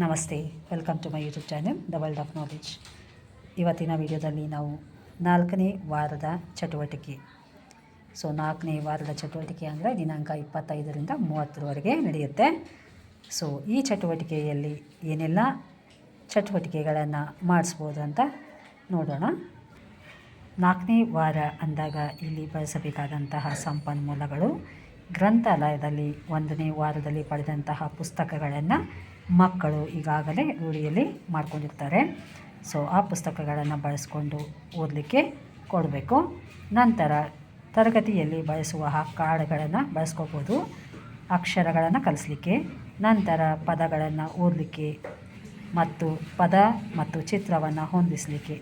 ನಮಸ್ತೆ welcome to my YouTube channel the world of knowledge ಇವತ್ತಿನ ವಿಡಿಯೋದಲ್ಲಿ ನಾವು ನಾಲ್ಕನೇ ವಾರದ ಚಟುವಟಿಕೆ. ಸೊ ನಾಲ್ಕನೇ ವಾರದ ಚಟುವಟಿಕೆ ಅಂದರೆ ದಿನಾಂಕ ಇಪ್ಪತ್ತೈದರಿಂದ ಮೂವತ್ತರವರೆಗೆ ನಡೆಯುತ್ತೆ. ಸೊ ಈ ಚಟುವಟಿಕೆಯಲ್ಲಿ ಏನೆಲ್ಲ ಚಟುವಟಿಕೆಗಳನ್ನು ಮಾಡಿಸ್ಬೋದು ಅಂತ ನೋಡೋಣ. ನಾಲ್ಕನೇ ವಾರ ಅಂದಾಗ ಇಲ್ಲಿ ಬಳಸಬೇಕಾದಂತಹ ಸಂಪನ್ಮೂಲಗಳು ಗ್ರಂಥಾಲಯದಲ್ಲಿ ಒಂದನೇ ವಾರದಲ್ಲಿ ಪಡೆದಂತಹ ಪುಸ್ತಕಗಳನ್ನು ಮಕ್ಕಳು ಈಗಾಗಲೇ ರೂಢಿಯಲ್ಲಿ ಮಾಡ್ಕೊಂಡಿರ್ತಾರೆ. ಸೊ ಆ ಪುಸ್ತಕಗಳನ್ನು ಬಳಸ್ಕೊಂಡು ಓದಲಿಕ್ಕೆ ಕೊಡಬೇಕು. ನಂತರ ತರಗತಿಯಲ್ಲಿ ಬಳಸುವ ಕಾರ್ಡ್ಗಳನ್ನು ಬಳಸ್ಕೋಬೋದು. ಅಕ್ಷರಗಳನ್ನು ಕಲಿಸ್ಲಿಕ್ಕೆ, ನಂತರ ಪದಗಳನ್ನು ಓದಲಿಕ್ಕೆ ಮತ್ತು ಪದ ಮತ್ತು ಚಿತ್ರವನ್ನು ಹೊಂದಿಸಲಿಕ್ಕೆ.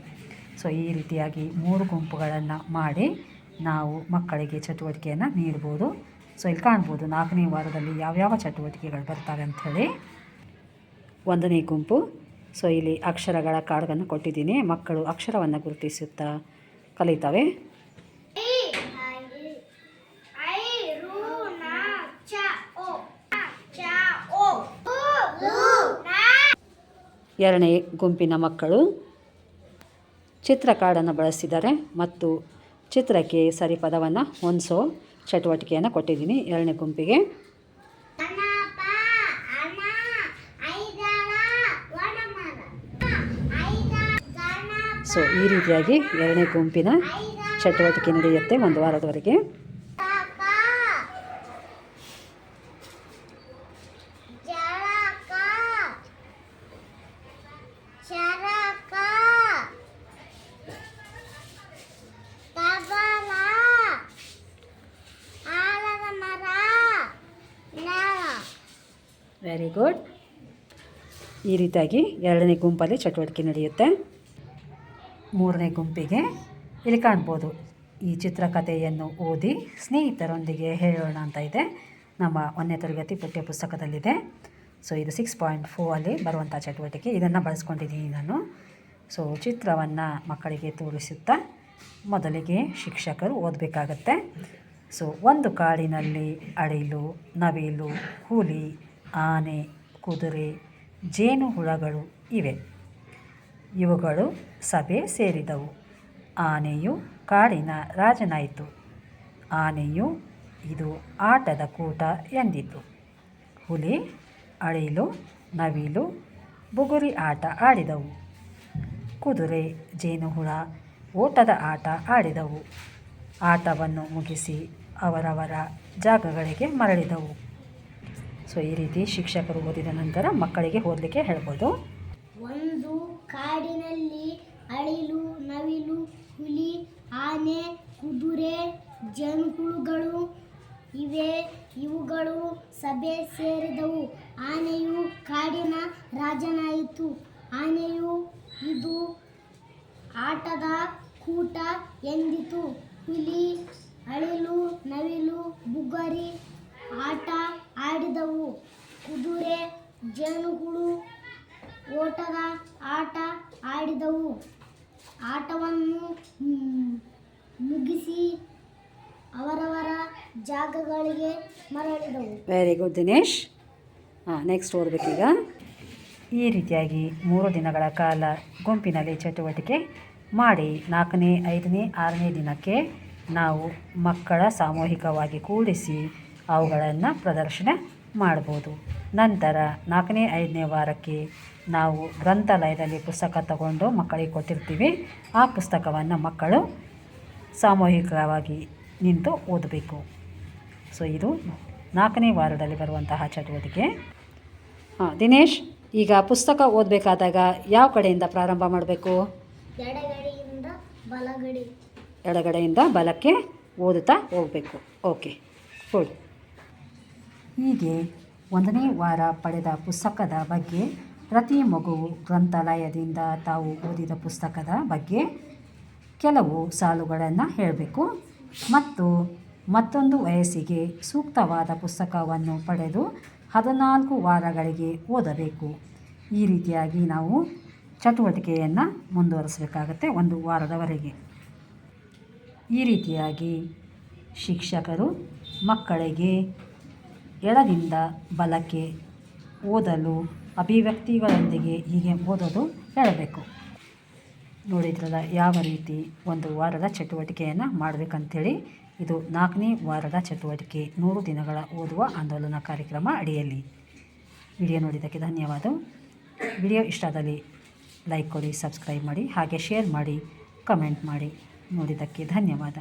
ಸೊ ಈ ರೀತಿಯಾಗಿ ಮೂರು ಗುಂಪುಗಳನ್ನು ಮಾಡಿ ನಾವು ಮಕ್ಕಳಿಗೆ ಚಟುವಟಿಕೆಯನ್ನು ನೀಡ್ಬೋದು. ಸೊ ಇಲ್ಲಿ ಕಾಣ್ಬೋದು ನಾಲ್ಕನೇ ವಾರದಲ್ಲಿ ಯಾವ್ಯಾವ ಚಟುವಟಿಕೆಗಳು ಬರ್ತವೆ ಅಂಥೇಳಿ. ಒಂದನೇ ಗುಂಪು. ಸೊ ಇಲ್ಲಿ ಅಕ್ಷರಗಳ ಕಾರ್ಡನ್ನು ಕೊಟ್ಟಿದ್ದೀನಿ. ಮಕ್ಕಳು ಅಕ್ಷರವನ್ನು ಗುರುತಿಸುತ್ತಾ ಕಲಿತವೆ. ಎರಡನೇ ಗುಂಪಿನ ಮಕ್ಕಳು ಚಿತ್ರ ಕಾರ್ಡನ್ನು ಬಳಸಿದ್ದಾರೆ ಮತ್ತು ಚಿತ್ರಕ್ಕೆ ಸರಿ ಪದವನ್ನು ಹೊಂದಿಸೋ ಚಟುವಟಿಕೆಯನ್ನು ಕೊಟ್ಟಿದ್ದೀನಿ. ಎರಡನೇ ಗುಂಪಿಗೆ. ಸೊ ಈ ರೀತಿಯಾಗಿ ಎರಡನೇ ಗುಂಪಿನ ಚಟುವಟಿಕೆ ನಡೆಯುತ್ತೆ ಒಂದು ವಾರದವರೆಗೆ. ವೆರಿ ಗುಡ್ ಈ ರೀತಿಯಾಗಿ ಎರಡನೇ ಗುಂಪಲ್ಲಿ ಚಟುವಟಿಕೆ ನಡೆಯುತ್ತೆ. ಮೂರನೇ ಗುಂಪಿಗೆ ಇಲ್ಲಿ ಕಾಣ್ಬೋದು. ಈ ಚಿತ್ರಕಥೆಯನ್ನು ಓದಿ ಸ್ನೇಹಿತರೊಂದಿಗೆ ಹೇಳೋಣ ಅಂತ ಇದೆ. ನಮ್ಮ ಒಂದನೇ ತರಗತಿ ಪಠ್ಯ ಪುಸ್ತಕದಲ್ಲಿದೆ. ಸೊ ಇದು ಸಿಕ್ಸ್ ಪಾಯಿಂಟ್ ಫೋ ಅಲ್ಲಿ ಬರುವಂಥ ಚಟುವಟಿಕೆ. ಇದನ್ನು ಬಳಸ್ಕೊಂಡಿದ್ದೀನಿ ನಾನು. ಸೊ ಚಿತ್ರವನ್ನು ಮಕ್ಕಳಿಗೆ ತೋರಿಸುತ್ತಾ ಮೊದಲಿಗೆ ಶಿಕ್ಷಕರು ಓದಬೇಕಾಗತ್ತೆ. ಸೊ ಒಂದು ಕಾಡಿನಲ್ಲಿ ಅಳಿಲು, ನವಿಲು, ಹುಲಿ, ಆನೆ, ಕುದುರೆ, ಜೇನು ಹುಳಗಳು ಇವೆ. ಇವುಗಳು ಸಭೆ ಸೇರಿದವು. ಆನೆಯು ಕಾಡಿನ ರಾಜನಾಯಿತು. ಆನೆಯು, ಇದು ಆಟದ ಕೂಟ ಎಂದಿತು. ಹುಲಿ, ಅಳಿಲು, ನವಿಲು, ಬುಗುರಿ ಆಟ ಆಡಿದವು. ಕುದುರೆ, ಜೇನುಹುಳ, ಓಟದ ಆಟ ಆಡಿದವು. ಆಟವನ್ನು ಮುಗಿಸಿ ಅವರವರ ಜಾಗಗಳಿಗೆ ಮರಳಿದವು. ಸೊ, ಈ ರೀತಿ ಶಿಕ್ಷಕರು ಓದಿದ ನಂತರ ಮಕ್ಕಳಿಗೆ ಓದಲಿಕ್ಕೆ ಹೇಳ್ಬೋದು. ಕಾಡಿನಲ್ಲಿ ಅಳಿಲು, ನವಿಲು, ಹುಲಿ, ಆನೆ, ಕುದುರೆ ಜಂಕುಳುಗಳು ಇವೆ. ಇವುಗಳು ಸಭೆ ಸೇರಿದವು. ಆನೆಯು ಕಾಡಿನ ರಾಜನಾಯಿತು. ಆನೆಯು ಇದು ಆಟದ ಕೂಟ ಎಂದಿತು. ಹುಲಿ, ಅಳಿಲು, ನವಿಲು ಬುಗರಿ ಆಟ ಆಡಿದವು. ಕುದುರೆ ಜೇನುಹುಳು ಓಟದ ಆಟ ಆಡಿದವು. ಆಟವನ್ನು ಮುಗಿಸಿ ಅವರವರ ಜಾಗಗಳಿಗೆ ಮರಳಿದವು. ವೆರಿ ಗುಡ್ ದಿನೇಶ್ ಹಾಂ ನೆಕ್ಸ್ಟ್ ಓದಬೇಕೀಗ. ಈ ರೀತಿಯಾಗಿ ಮೂರು ದಿನಗಳ ಕಾಲ ಗುಂಪಿನಲ್ಲಿ ಚಟುವಟಿಕೆ ಮಾಡಿ ನಾಲ್ಕನೇ, ಐದನೇ, ಆರನೇ ದಿನಕ್ಕೆ ನಾವು ಮಕ್ಕಳ ಸಾಮೂಹಿಕವಾಗಿ ಕೂಡಿಸಿ ಅವುಗಳನ್ನು ಪ್ರದರ್ಶನ ಮಾಡ್ಬೋದು. ನಂತರ ನಾಲ್ಕನೇ ಐದನೇ ವಾರಕ್ಕೆ ನಾವು ಗ್ರಂಥಾಲಯದಲ್ಲಿ ಪುಸ್ತಕ ತಗೊಂಡು ಮಕ್ಕಳಿಗೆ ಕೊಟ್ಟಿರ್ತೀವಿ. ಆ ಪುಸ್ತಕವನ್ನು ಮಕ್ಕಳು ಸಾಮೂಹಿಕವಾಗಿ ನಿಂತು ಓದಬೇಕು. ಸೊ ಇದು ನಾಲ್ಕನೇ ವಾರದಲ್ಲಿ ಬರುವಂತಹ ಚಟುವಟಿಕೆ. ಹಾಂ ದಿನೇಶ್ ಈಗ ಪುಸ್ತಕ ಓದಬೇಕಾದಾಗ ಯಾವ ಕಡೆಯಿಂದ ಪ್ರಾರಂಭ ಮಾಡಬೇಕು? ಎಡಗಡೆಯಿಂದ ಬಲಗಡೆ. ಎಡಗಡೆಯಿಂದ ಬಲಕ್ಕೆ ಓದುತ್ತಾ ಹೋಗಬೇಕು. ಓಕೆ ಗುಡ್ ಹೀಗೆ ಒಂದನೇ ವಾರ ಪಡೆದ ಪುಸ್ತಕದ ಬಗ್ಗೆ ಪ್ರತಿ ಮಗುವು ಗ್ರಂಥಾಲಯದಿಂದ ತಾವು ಓದಿದ ಪುಸ್ತಕದ ಬಗ್ಗೆ ಕೆಲವು ಸಾಲುಗಳನ್ನು ಹೇಳಬೇಕು. ಮತ್ತು ಮತ್ತೊಂದು ವಯಸ್ಸಿಗೆ ಸೂಕ್ತವಾದ ಪುಸ್ತಕವನ್ನು ಪಡೆದು ಹದಿನಾಲ್ಕು ವಾರಗಳಿಗೆ ಓದಬೇಕು. ಈ ರೀತಿಯಾಗಿ ನಾವು ಚಟುವಟಿಕೆಯನ್ನು ಮುಂದುವರಿಸಬೇಕಾಗತ್ತೆ ಒಂದು ವಾರದವರೆಗೆ. ಈ ರೀತಿಯಾಗಿ ಶಿಕ್ಷಕರು ಮಕ್ಕಳಿಗೆ ಎಡದಿಂದ ಬಲಕ್ಕೆ ಓದಲು ಅಭಿವ್ಯಕ್ತಿಗಳೊಂದಿಗೆ ಹೀಗೆ ಓದೋದು ಹೇಳಬೇಕು. ನೋಡಿದ್ರಲ್ಲ ಯಾವ ರೀತಿ ಒಂದು ವಾರದ ಚಟುವಟಿಕೆಯನ್ನು ಮಾಡಬೇಕಂತೇಳಿ ಇದು ನಾಲ್ಕನೇ ವಾರದ ಚಟುವಟಿಕೆ, ನೂರು ದಿನಗಳ ಓದುವ ಆಂದೋಲನ ಕಾರ್ಯಕ್ರಮ ಅಡಿಯಲ್ಲಿ. ವಿಡಿಯೋ ನೋಡಿದ್ದಕ್ಕೆ ಧನ್ಯವಾದ ವಿಡಿಯೋ ಇಷ್ಟ ಆದಲ್ಲಿ ಲೈಕ್ ಕೊಡಿ, ಸಬ್ಸ್ಕ್ರೈಬ್ ಮಾಡಿ, ಹಾಗೆ ಶೇರ್ ಮಾಡಿ, ಕಮೆಂಟ್ ಮಾಡಿ. ನೋಡಿದ್ದಕ್ಕೆ ಧನ್ಯವಾದ.